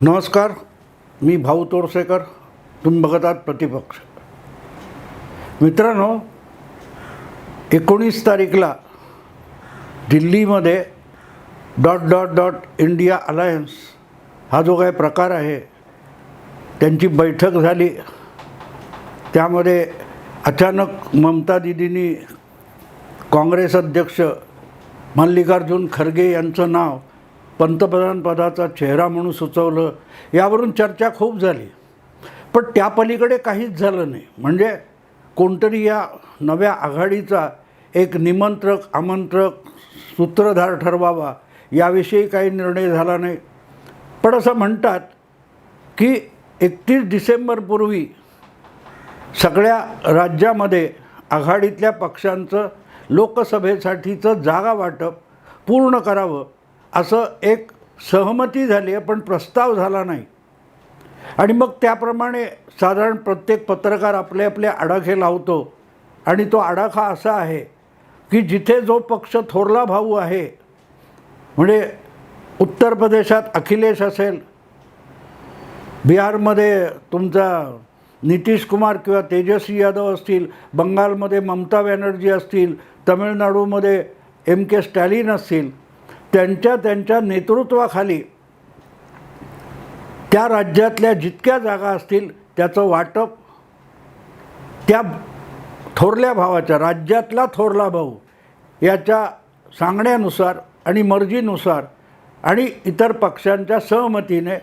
नमस्कार मी भाऊ तोरसेकर तुम्ही बघत आहात प्रतिपक्ष. मित्रांनो एकोणीस तारीखला दिल्लीमध्ये dot dot dot India alliance हा जो काही प्रकार आहे त्यांची बैठक झाली. त्यामध्ये अचानक ममता दिदींनी काँग्रेस अध्यक्ष मल्लिकार्जुन खरगे यांचं नाव पंतप्रधानपदाचा चेहरा म्हणून सुचवलं यावरून चर्चा खूप झाली. पण त्या पलीकडे काहीच झालं नाही. म्हणजे कोणतरी या नव्या आघाडीचा एक निमंत्रक आमंत्रक सूत्रधार ठरवावा याविषयी काही निर्णय झाला नाही. पण असं म्हणतात की एकतीस डिसेंबरपूर्वी सगळ्या राज्यामध्ये आघाडीतल्या पक्षांचं लोकसभेसाठीचं जागा वाटप पूर्ण करावं असं एक सहमती झाली आहे पण प्रस्ताव झाला नाही. आणि मग त्याप्रमाणे साधारण प्रत्येक पत्रकार आपले आपले आडाखे लावतो. आणि तो आडाखा असा आहे की जिथे जो पक्ष थोरला भाऊ आहे म्हणजे उत्तर प्रदेशात अखिलेश असेल बिहारमध्ये तुमचा नितीश कुमार किंवा तेजस्वी यादव असतील बंगालमध्ये ममता बॅनर्जी असतील तमिळनाडूमध्ये एम के स्टॅलिन असतील त्यांच्या त्यांच्या नेतृत्वाखाली त्या राज्यातल्या जितक्या जागा असतील त्याचं वाटप त्या थोरल्या भावाच्या राज्यातला थोरला भाऊ याच्या सांगण्यानुसार आणि मर्जीनुसार आणि इतर पक्षांच्या सहमतीने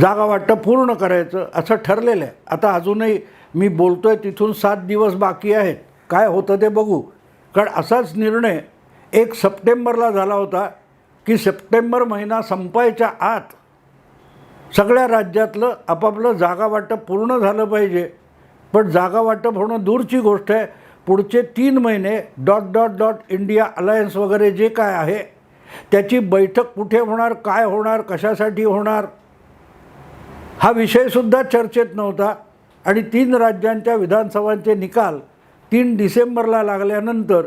जागा वाटप पूर्ण करायचं असं ठरलेलं आहे. आता अजूनही मी बोलतो आहे तिथून सात दिवस बाकी आहेत. काय होतं ते बघू. कारण असाच निर्णय एक सप्टेंबरला झाला होता की सप्टेंबर महिना संपायच्या आत सगळ्या राज्यातलं आपापलं जागा वाटप पूर्ण झालं पाहिजे. पण जागा वाटप होणं दूरची गोष्ट आहे. पुढचे तीन महिने dot dot dot India alliance वगैरे जे काय आहे त्याची बैठक कुठे होणार काय होणार कशासाठी होणार हा विषयसुद्धा चर्चेत नव्हता. आणि तीन राज्यांच्या विधानसभांचे निकाल तीन डिसेंबरला लागल्यानंतर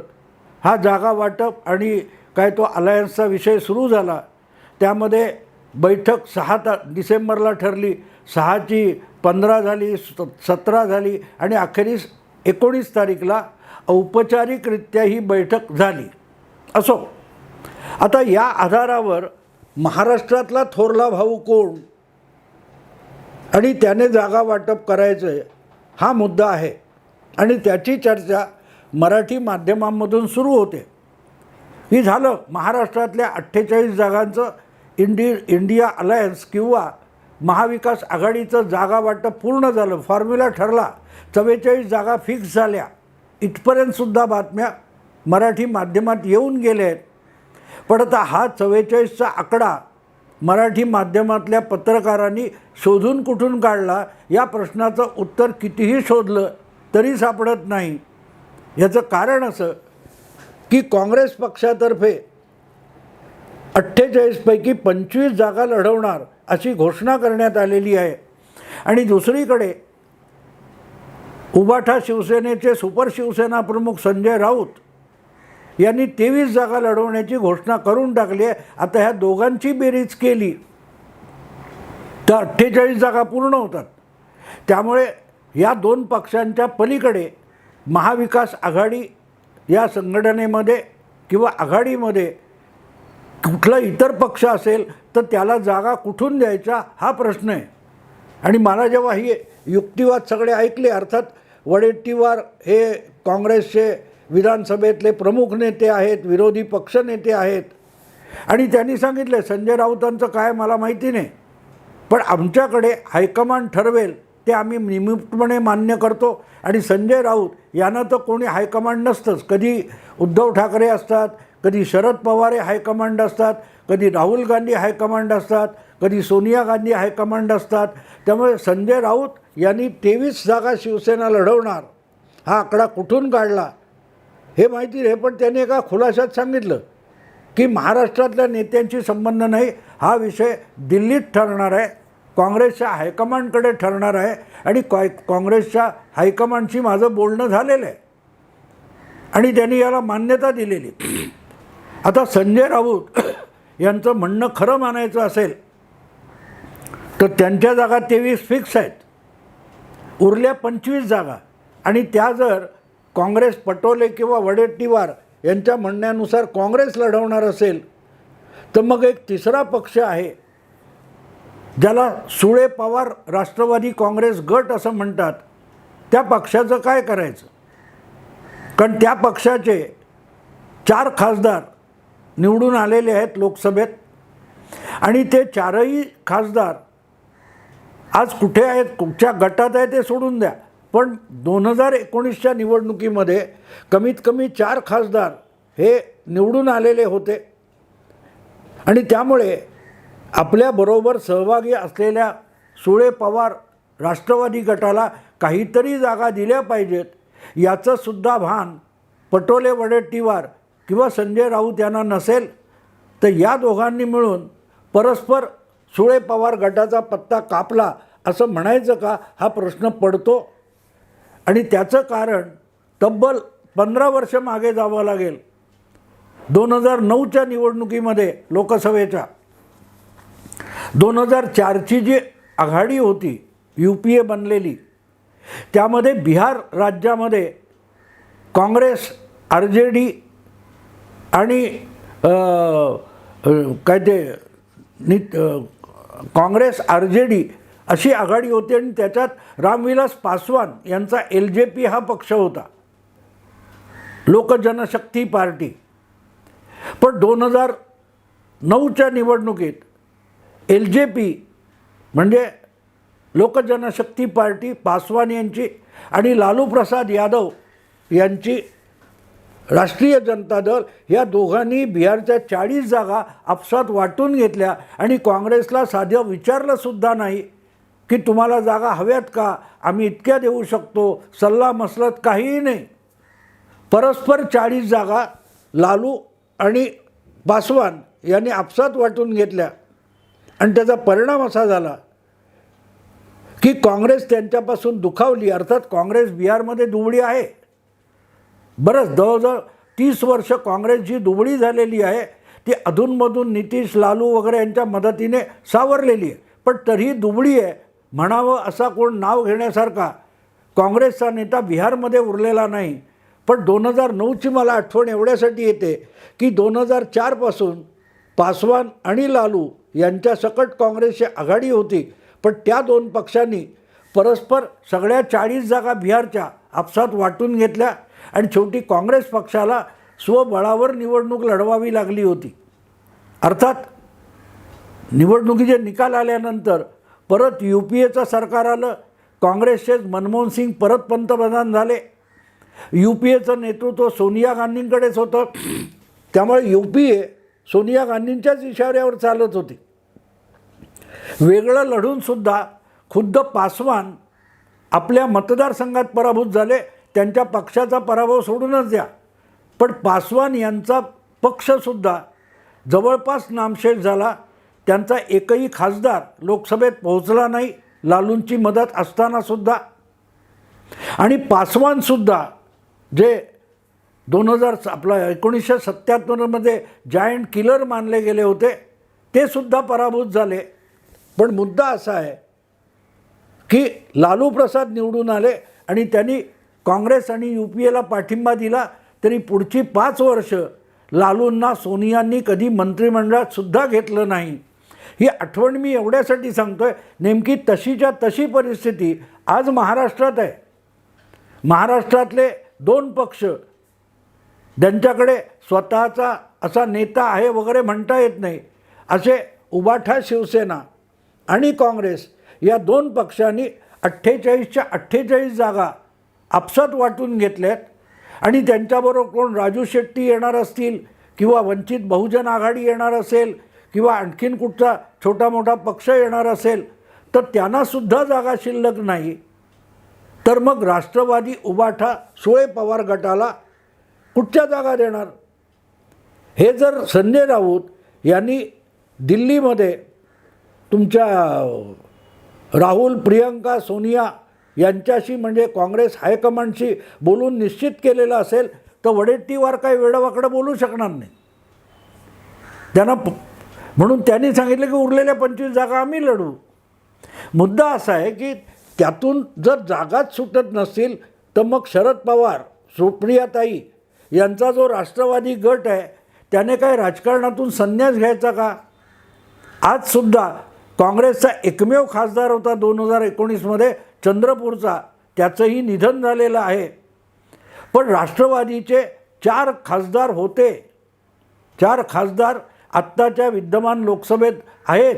हा जागा वाटप आणि काय तो अलायन्सचा विषय सुरू झाला. त्यामध्ये बैठक सहा ता डिसेंबरला ठरली. सहाची पंधरा झाली स सतरा झाली आणि अखेरीस एकोणीस तारीखला औपचारिकरित्या ही बैठक झाली. असो. आता या आधारावर महाराष्ट्रातला थोरला भाऊ कोण? आणि त्याने जागा वाटप करायचं आहे हा मुद्दा आहे. आणि त्याची चर्चा मराठी माध्यमांमधून सुरू होते. ही झालं महाराष्ट्रातल्या अठ्ठेचाळीस जागांचं इंडि इंडिया अलायन्स किंवा महाविकास आघाडीचं जागा वाटप पूर्ण झालं. फॉर्म्युला ठरला चव्वेचाळीस जागा फिक्स झाल्या. इथपर्यंतसुद्धा बातम्या मराठी माध्यमात येऊन गेल्या आहेत. पण आता हा चव्वेचाळीसचा आकडा मराठी माध्यमातल्या पत्रकारांनी शोधून कुठून काढला या प्रश्नाचं उत्तर कितीही शोधलं तरी सापडत नाही. याचं कारण असं की काँग्रेस पक्षातर्फे अठ्ठेचाळीसपैकी पंचवीस जागा लढवणार अशी घोषणा करण्यात आलेली आहे. आणि दुसरीकडे उबाठा शिवसेनेचे सुपर शिवसेना प्रमुख संजय राऊत यांनी तेवीस जागा लढवण्याची घोषणा करून टाकली आहे. आता ह्या दोघांची बेरीज केली तर अठ्ठेचाळीस जागा पूर्ण होतात. त्यामुळे या दोन पक्षांच्या पलीकडे महाविकास आघाडी या संघटनेमध्ये किंवा आघाडीमध्ये कुठला इतर पक्ष असेल तर त्याला जागा कुठून द्यायचा हा प्रश्न आहे. आणि मला जेव्हा ही युक्तिवाद सगळे ऐकले अर्थात वडेट्टीवार हे काँग्रेसचे विधानसभेतले प्रमुख नेते आहेत विरोधी पक्षनेते आहेत. आणि त्यांनी सांगितले संजय राऊतांचं काय मला माहिती नाही. पण आमच्याकडे हायकमांड ठरवेल ते आम्ही निमित्तपणे मान्य करतो. आणि संजय राऊत यांना तर कोणी हायकमांड नसतंच. कधी उद्धव ठाकरे असतात कधी शरद पवार हे हायकमांड असतात कधी राहुल गांधी हायकमांड असतात कधी सोनिया गांधी हायकमांड असतात. त्यामुळे संजय राऊत यांनी तेवीस जागा शिवसेना लढवणार. हा आकडा कुठून काढला? हे माहिती हे पण त्याने एका खुलाशात सांगितलं की महाराष्ट्रातल्या नेत्यांशी संबंध नाही. हा विषय दिल्लीत ठरणार आहे. काँग्रेसच्या हायकमांडकडे ठरणार आहे आणि कॉ काँग्रेसच्या हायकमांडशी माझं बोलणं झालेलं आहे. आणि त्यांनी याला मान्यता दिलेली. आता संजय राऊत यांचं म्हणणं खरं मानायचं असेल तर त्यांच्या जागा तेवीस फिक्स आहेत. उरल्या पंचवीस जागा. आणि त्या जर काँग्रेस पटोले किंवा वडेट्टीवार यांच्या म्हणण्यानुसार काँग्रेस लढवणार असेल तर मग एक तिसरा पक्ष आहे ज्याला सुळे पवार राष्ट्रवादी काँग्रेस गट असं म्हणतात त्या पक्षाचं काय करायचं? कारण त्या पक्षाचे चार खासदार निवडून आलेले आहेत लोकसभेत. आणि ते चारही खासदार आज कुठे आहेत कुठच्या गटात आहे ते सोडून द्या. पण दोन हजार एकोणीसच्या निवडणुकीमध्ये कमीत कमी चार खासदार हे निवडून आलेले होते. आणि त्यामुळे आपल्याबरोबर सहभागी असलेल्या सुळे पवार राष्ट्रवादी गटाला काहीतरी जागा दिल्या पाहिजेत याचंसुद्धा भान पटोले वडेट्टीवार किंवा संजय राऊत यांना नसेल तर या दोघांनी मिळून परस्पर सुळे पवार गटाचा पत्ता कापला असं म्हणायचं का? हा प्रश्न पडतो. आणि त्याचं कारण तब्बल पंधरा वर्ष मागे जावं लागेल. दोन हजार नऊच्या निवडणुकीमध्ये लोकसभेच्या. दोन हजार चारची जी आघाडी होती यू पी ए बनलेली त्यामध्ये बिहार राज्यामध्ये काँग्रेस आर जे डी आणि काय ते नि काँग्रेस आर जे डी अशी आघाडी होती आणि त्याच्यात रामविलास पासवान यांचा एल जे पी हा पक्ष होता. लोकजनशक्ती पार्टी. पण दोन हजार नऊच्या निवडणुकीत एल जे पी म्हणजे लोकजनशक्ती पार्टी पासवान यांची आणि लालू प्रसाद यादव यांची राष्ट्रीय जनता दल या दोघांनी बिहारच्या चाळीस जागा आपसात वाटून घेतल्या आणि काँग्रेसला साधं विचारलंसुद्धा नाही की तुम्हाला जागा हव्यात का? आम्ही इतक्या देऊ शकतो सल्ला मसलत काहीही नाही. परस्पर चाळीस जागा लालू आणि पासवान यांनी आपसात वाटून घेतल्या. आणि त्याचा परिणाम असा झाला की काँग्रेस त्यांच्यापासून दुखावली. अर्थात काँग्रेस बिहारमध्ये दुबळी आहे. बरंच जवळजवळ तीस वर्ष काँग्रेस जी दुबळी झालेली आहे ती अधूनमधून नितीश लालू वगैरे यांच्या मदतीने सावरलेली आहे. पण तरीही दुबळी आहे. म्हणावं असा कोण नाव घेण्यासारखा काँग्रेसचा नेता बिहारमध्ये उरलेला नाही. पण दोन हजार नऊची मला आठवण एवढ्यासाठी येते की दोन हजार चारपासून पासवान आणि लालू यांच्या सकट काँग्रेसची आघाडी होती. पण त्या दोन पक्षांनी परस्पर सगळ्या चाळीस जागा बिहारच्या आपसात वाटून घेतल्या आणि शेवटी काँग्रेस पक्षाला स्वबळावर निवडणूक लढवावी लागली होती. अर्थात निवडणुकीचे निकाल आल्यानंतर परत यू पी एचं सरकार आलं काँग्रेसचेच मनमोहन सिंग परत पंतप्रधान झाले. यू पी एचं नेतृत्व सोनिया गांधींकडेच होतं. त्यामुळे यू पी ए सोनिया गांधींच्याच इशाऱ्यावर चालत होती. वेगळं लढूनसुद्धा खुद्द पासवान आपल्या मतदारसंघात पराभूत झाले त्यांच्या पक्षाचा पराभव सोडूनच द्या. पण पासवान यांचा पक्षसुद्धा जवळपास नामशेष झाला. त्यांचा एकही खासदार लोकसभेत पोहोचला नाही लालूंची मदत असतानासुद्धा आणि पासवानसुद्धा जे दोन हजार आपला एकोणीसशे सत्त्याहत्तरमध्ये जायंट किलर मानले गेले होते. ते सुद्धा पराभूत झाले. पण मुद्दा असा आहे की लालू प्रसाद निवडून आले आणि त्यांनी काँग्रेस आणि यू पी एला पाठिंबा दिला तरी पुढची पाच वर्ष लालूंना सोनियांनी कधी मंत्रिमंडळात सुद्धा घेतलं नाही. ही आठवण मी एवढ्यासाठी सांगतो आहे नेमकी तशीच्या तशी परिस्थिती आज महाराष्ट्रात आहे. महाराष्ट्रातले दोन पक्ष ज्यांच्याकडे स्वतःचा असा नेता आहे वगैरे म्हणता येत नाही असे उबाठा शिवसेना आणि काँग्रेस या दोन पक्षांनी अठ्ठेचाळीसच्या अठ्ठेचाळीस जागा आपसात वाटून घेतल्यात. आणि त्यांच्याबरोबर कोण राजू शेट्टी येणार असतील किंवा वंचित बहुजन आघाडी येणार असेल किंवा आणखीन कुठचा छोटा मोठा पक्ष येणार असेल तर त्यांनासुद्धा जागा शिल्लक नाही. तर मग राष्ट्रवादी उबाठा सुळे पवार गटाला कुठच्या जागा देणार? हे जर संजय राऊत यांनी दिल्लीमध्ये तुमच्या राहुल प्रियंका सोनिया यांच्याशी म्हणजे काँग्रेस हायकमांडशी बोलून निश्चित केलेलं असेल तर वडेट्टीवार काही वेडवाकडं बोलू शकणार नाही. त्यांना म्हणून त्यांनी सांगितलं की उरलेल्या पंचवीस जागा आम्ही लढू. मुद्दा असा आहे की त्यातून जर जागाच सुटत नसतील तर मग शरद पवार सुप्रियाताई यांचा जो राष्ट्रवादी गट आहे त्याने काय राजकारणातून संन्यास घ्यायचा का? आजसुद्धा काँग्रेसचा एकमेव खासदार होता दोन हजार एकोणीसमध्ये चंद्रपूरचा. त्याचंही निधन झालेलं आहे. पण राष्ट्रवादीचे चार खासदार होते. चार खासदार आत्ताच्या विद्यमान लोकसभेत आहेत.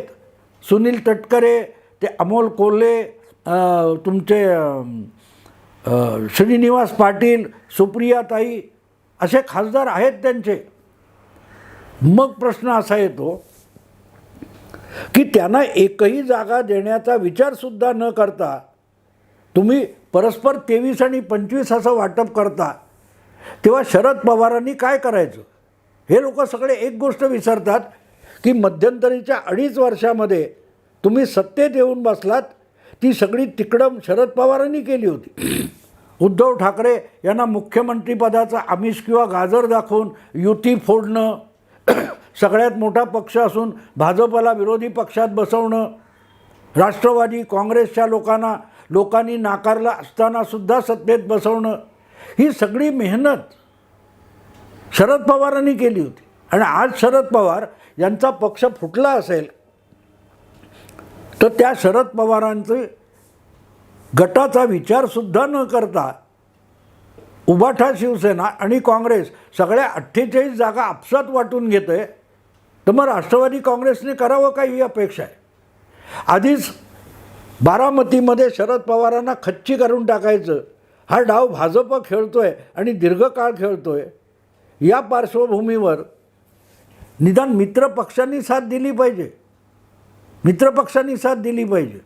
सुनील तटकरे ते अमोल कोल्हे तुमचे श्रीनिवास पाटील सुप्रियाताई असे खासदार आहेत त्यांचे. मग प्रश्न असा येतो की त्यांना एकही जागा देण्याचा विचारसुद्धा न करता तुम्ही परस्पर तेवीस आणि पंचवीस असं वाटप करता तेव्हा शरद पवारांनी काय करायचं? हे लोक सगळे एक गोष्ट विसरतात की मध्यंतरीच्या अडीच वर्षामध्ये तुम्ही सत्तेत येऊन बसलात ती सगळी तिकडम शरद पवारांनी केली होती. उद्धव ठाकरे यांना मुख्यमंत्रीपदाचा आमिष किंवा गाजर दाखवून युती फोडणं सगळ्यात मोठा पक्ष असून भाजपला विरोधी पक्षात बसवणं राष्ट्रवादी काँग्रेसच्या लोकांना लोकांनी नाकारलं असतानासुद्धा सत्तेत बसवणं ही सगळी मेहनत शरद पवारांनी केली होती. आणि आज शरद पवार यांचा पक्ष फुटला असेल तर त्या शरद पवारांची गटाचा विचारसुद्धा न करता उबाठा शिवसेना आणि काँग्रेस सगळ्या अठ्ठेचाळीस जागा आपसात वाटून घेते तर मग राष्ट्रवादी काँग्रेसने करावं का ही अपेक्षा आहे? आधीच बारामतीमध्ये शरद पवारांना खच्ची करून टाकायचं. हा डाव भाजप खेळतो आहे आणि दीर्घकाळ खेळतो आहे या पार्श्वभूमीवर निदान मित्र पक्षांनी साथ दिली पाहिजे. मित्रपक्षांनी साथ दिली पाहिजे.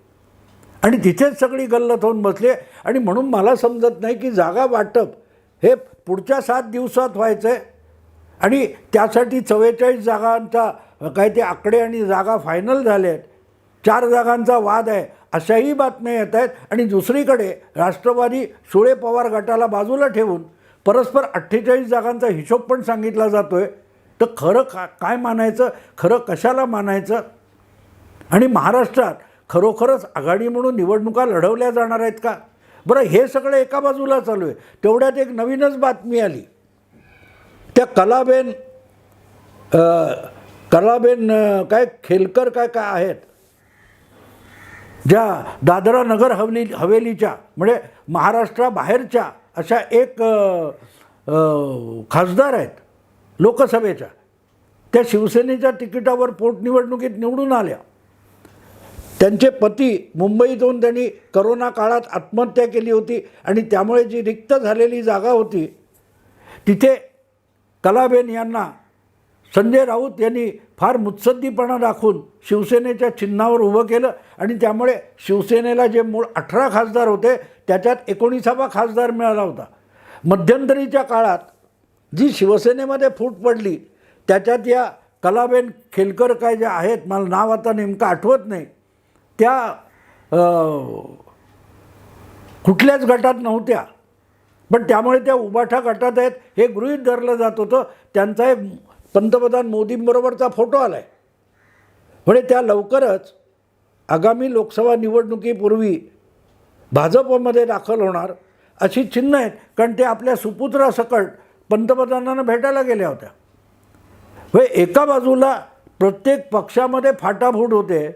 आणि तिथेच सगळी गल्लत होऊन बसली आणि म्हणून मला समजत नाही की जागा वाटप हे पुढच्या सात दिवसात व्हायचं आहे आणि त्यासाठी चव्वेचाळीस जागांचा काय ते आकडे आणि जागा फायनल झाले आहेत. चार जागांचा वाद आहे अशाही बातम्या येत आहेत. आणि दुसरीकडे राष्ट्रवादी सुळे पवार गटाला बाजूला ठेवून परस्पर अठ्ठेचाळीस जागांचा हिशोब पण सांगितला जातो आहे तर खरं का काय मानायचं? खरं कशाला मानायचं? आणि महाराष्ट्रात खरोखरच आघाडी म्हणून निवडणुका लढवल्या जाणार आहेत का? बरं हे सगळं एका बाजूला चालू आहे. तेवढ्यात एक नवीनच बातमी आली. त्या कलाबेन कलाबेन काय खेलकर काय काय आहेत? ज्या दादरा नगर हवेली हवेलीच्या म्हणजे महाराष्ट्राबाहेरच्या अशा एक खासदार आहेत लोकसभेच्या. त्या शिवसेनेच्या तिकिटावर पोटनिवडणुकीत निवडून आल्या. त्यांचे पती मुंबईतून त्यांनी करोना काळात आत्महत्या केली होती आणि त्यामुळे जी रिक्त झालेली जागा होती तिथे कलाबेन यांना संजय राऊत यांनी फार मुत्सद्दीपणा दाखवून शिवसेनेच्या चिन्हावर उभं केलं आणि त्यामुळे शिवसेनेला जे मूळ अठरा खासदार होते त्याच्यात एकोणीसावा खासदार मिळाला होता. मध्यंतरीच्या काळात जी शिवसेनेमध्ये फूट पडली त्याच्यात या कलाबेन खेलकर काय ज्या आहेत मला नाव आता नेमकं आठवत नाही त्या कुठल्याच गटात नव्हत्या. पण त्यामुळे त्या उबाठा गटात आहेत हे गृहीत धरलं जात होतं. त्यांचा एक पंतप्रधान मोदींबरोबरचा फोटो आला आहे म्हणजे त्या लवकरच आगामी लोकसभा निवडणुकीपूर्वी भाजपमध्ये दाखल होणार अशी चिन्ह आहेत. कारण ते आपल्या सुपुत्रासकट पंतप्रधानांना भेटायला गेल्या होत्या. म्हणजे एका बाजूला प्रत्येक पक्षामध्ये फाटाफूट होते.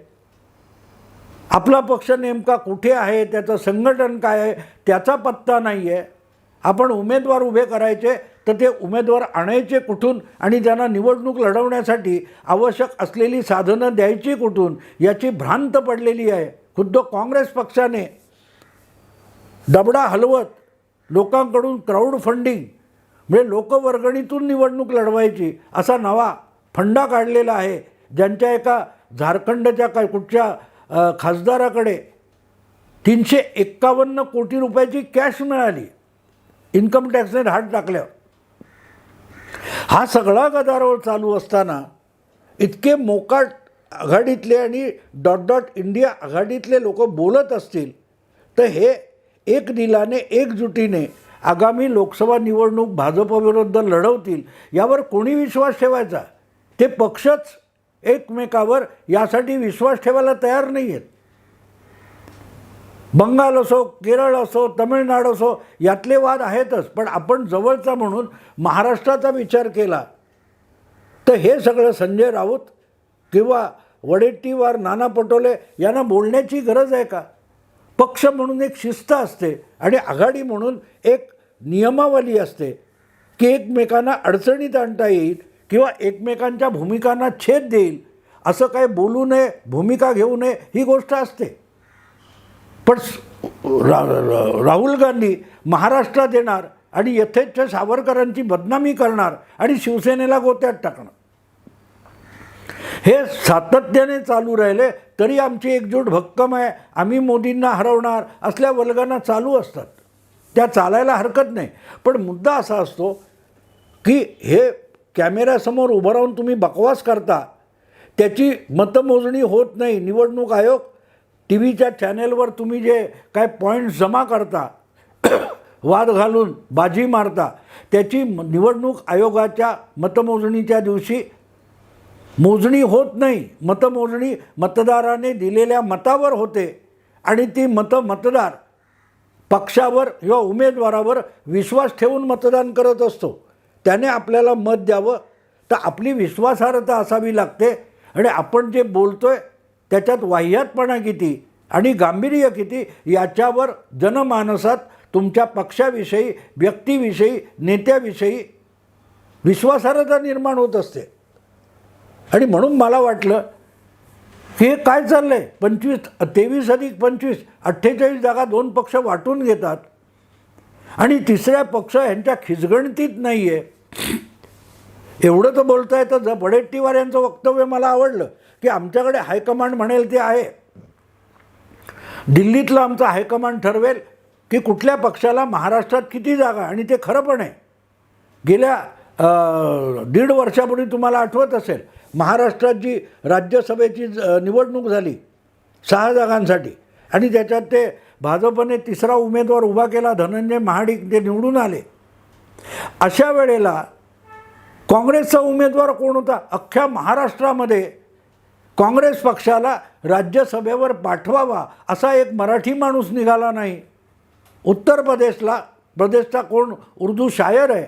आपला पक्ष नेमका कुठे आहे त्याचं संघटन काय आहे त्याचा पत्ता नाही आहे आपण उमेदवार उभे करायचे तर ते उमेदवार आणायचे कुठून आणि त्यांना निवडणूक लढवण्यासाठी आवश्यक असलेली साधनं द्यायची कुठून याची भ्रांत पडलेली आहे. खुद्द काँग्रेस पक्षाने दबडा हलवत लोकांकडून क्राऊड फंडिंग म्हणजे लोकवर्गणीतून निवडणूक लढवायची असा नवा फंडा काढलेला आहे. ज्यांच्या एका झारखंडच्या काय कुठच्या खासदाराकडे तीनशे एक्कावन्न कोटी रुपयाची कॅश मिळाली. इन्कम टॅक्सने हात टाकल्यावर. हा सगळा गदारोळ चालू असताना इतके मोकाट आघाडीतले आणि डॉट डॉट इंडिया आघाडीतले लोक बोलत असतील तर हे एक दिलाने एकजुटीने आगामी लोकसभा निवडणूक भाजपविरुद्ध लढवतील यावर कोणी विश्वास ठेवायचा? ते पक्षच एकमेकावर यासाठी विश्वास ठेवायला तयार नाही आहेत बंगाल असो केरळ असो तमिळनाडू असो यातले वाद आहेतच. पण आपण जवळचा म्हणून महाराष्ट्राचा विचार केला तर हे सगळं संजय राऊत किंवा वडेट्टीवार नाना पटोले यांना बोलण्याची गरज आहे का? पक्ष म्हणून एक शिस्त असते आणि आघाडी म्हणून एक नियमावली असते की एकमेकांना अडचणीत आणता येईल. किंवा एकमेकांच्या भूमिकांना छेद देईल असं काही बोलू नये भूमिका घेऊ नये ही गोष्ट असते. पण रा रा- राहुल गांधी महाराष्ट्रात येणार आणि यथेच्छ सावरकरांची बदनामी करणार आणि शिवसेनेला गोत्यात टाकणार. हे सातत्याने चालू राहिले तरी आमची एकजूट भक्कम आहे आम्ही मोदींना हरवणार असल्या वर्गांना चालू असतात. त्या चालायला हरकत नाही. पण मुद्दा असा असतो की हे कॅमेऱ्यासमोर उभं राहून तुम्ही बकवास करता त्याची मतमोजणी होत नाही. निवडणूक आयोग टी व्हीच्या चॅनेलवर तुम्ही जे काय पॉईंट्स जमा करता वाद घालून बाजी मारता त्याची म- निवडणूक आयोगाच्या मतमोजणीच्या दिवशी मोजणी होत नाही. मतमोजणी मतदाराने दिलेल्या मतावर होते आणि ती मतं मतदार पक्षावर किंवा उमेदवारावर विश्वास ठेवून मतदान करत असतो. त्याने आपल्याला मत द्यावं. तर आपली विश्वासार्हता असावी लागते. आणि आपण जे बोलतो आहे त्याच्यात वाह्यातपणा किती आणि गांभीर्य किती याच्यावर जनमानसात तुमच्या पक्षाविषयी व्यक्तीविषयी नेत्याविषयी विश्वासार्हता निर्माण होत असते. आणि म्हणून मला वाटलं की हे काय चाललं आहे पंचवीस तेवीस अधिक पंचवीस अठ्ठेचाळीस जागा दोन पक्ष वाटून घेतात. आणि तिसऱ्या पक्ष ह्यांच्या खिचगणतीत नाही आहे एवढं तर बोलता येतं ज वडेट्टीवार यांचं वक्तव्य मला आवडलं की आमच्याकडे हायकमांड म्हणेल ते आहे. दिल्लीतलं आमचं हायकमांड ठरवेल की कुठल्या पक्षाला महाराष्ट्रात किती जागा आणि ते खरं पण आहे. गेल्या दीड वर्षापूर्वी तुम्हाला आठवत असेल महाराष्ट्रात जी राज्यसभेची ज- निवडणूक झाली सहा जागांसाठी आणि त्याच्यात ते भाजपने तिसरा उमेदवार उभा केला धनंजय महाडिक ते निवडून आले. अशा वेळेला काँग्रेसचा उमेदवार कोण होता? अख्ख्या महाराष्ट्रामध्ये काँग्रेस पक्षाला राज्यसभेवर पाठवावा असा एक मराठी माणूस निघाला नाही. उत्तर प्रदेशला प्रदेशचा कोण? उर्दू शायर आहे.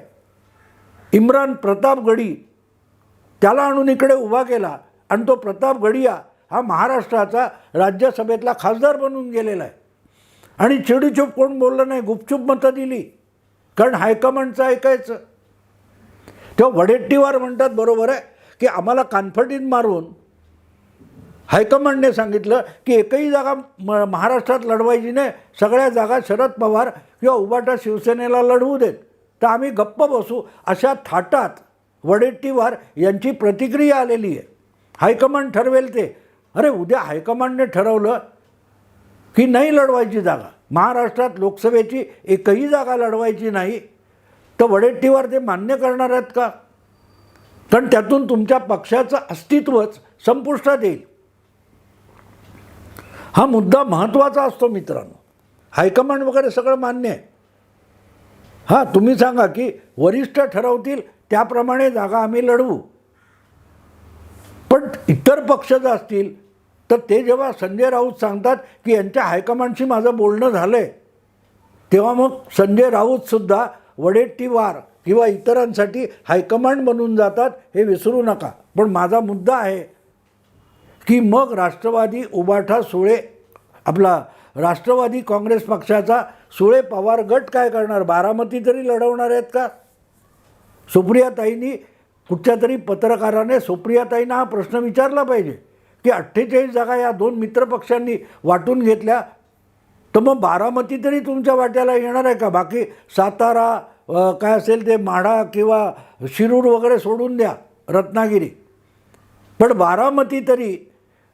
इम्रान प्रताप गडी त्याला आणून इकडे उभा केला आणि तो प्रताप गडिया हा महाराष्ट्राचा राज्यसभेतला खासदार बनून गेलेला आहे. आणि चिडीचूप कोण बोललं नाही? गुपचूप मतं दिली. कारण हायकमांडचं ऐकायचं. तेव्हा वडेट्टीवार म्हणतात बरोबर आहे की आम्हाला कानफटीत मारून हायकमांडने सांगितलं की एकही जागा म महाराष्ट्रात लढवायची नाही. सगळ्या जागा शरद पवार किंवा उबाटा शिवसेनेला लढवू देत. तर आम्ही गप्प बसू. अशा थाटात वडेट्टीवार यांची प्रतिक्रिया आलेली आहे. हायकमांड ठरवेल ते. अरे उद्या हायकमांडने ठरवलं की नाही लढवायची जागा. महाराष्ट्रात लोकसभेची एकही जागा लढवायची नाही तर वडेट्टीवार ते मान्य करणार आहेत का? कारण त्यातून तुमच्या पक्षाचं अस्तित्वच संपुष्टात येईल. हा मुद्दा महत्त्वाचा असतो मित्रांनो. हायकमांड वगैरे सगळं मान्य आहे. हां तुम्ही सांगा की वरिष्ठ ठरवतील त्याप्रमाणे जागा आम्ही लढवू. पण इतर पक्ष जे असतील तर ते जेव्हा संजय राऊत सांगतात की यांच्या हायकमांडशी माझं बोलणं झालं आहे तेव्हा मग संजय राऊतसुद्धा वडेट्टीवार किंवा इतरांसाठी हायकमांड बनून जातात हे विसरू नका. पण माझा मुद्दा आहे की मग राष्ट्रवादी उबाठा सुळे आपला राष्ट्रवादी काँग्रेस पक्षाचा सुळे पवार गट काय करणार? बारामती तरी लढवणार आहेत का? सुप्रियाताईंनी कुठच्या तरी पत्रकाराने सुप्रियाताईंना हा प्रश्न विचारला पाहिजे. की अठ्ठेचाळीस जागा या दोन मित्रपक्षांनी वाटून घेतल्या. तर मग बारामती तरी तुमच्या वाट्याला येणार आहे का? बाकी सातारा काय असेल ते माढा किंवा शिरूर वगैरे सोडून द्या रत्नागिरी. पण बारामती तरी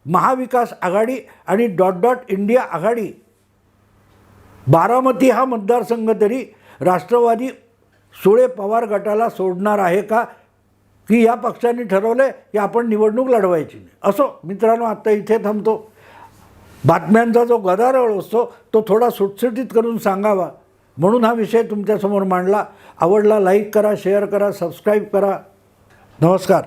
महाविकास आघाडी आणि डॉट डॉट इंडिया आघाडी. बारामती हा मतदारसंघ तरी राष्ट्रवादी सुळे पवार गटाला सोडणार आहे का? की या पक्षांनी ठरवलं की आपण निवडणूक लढवायची. नाही असो मित्रांनो आत्ता इथे थांबतो. बातम्यांचा जो गदारोळ असतो तो थोडा सुटसुटीत करून सांगावा. म्हणून हा विषय तुमच्यासमोर मांडला. आवडला लाईक करा शेअर करा सबस्क्राईब करा. नमस्कार.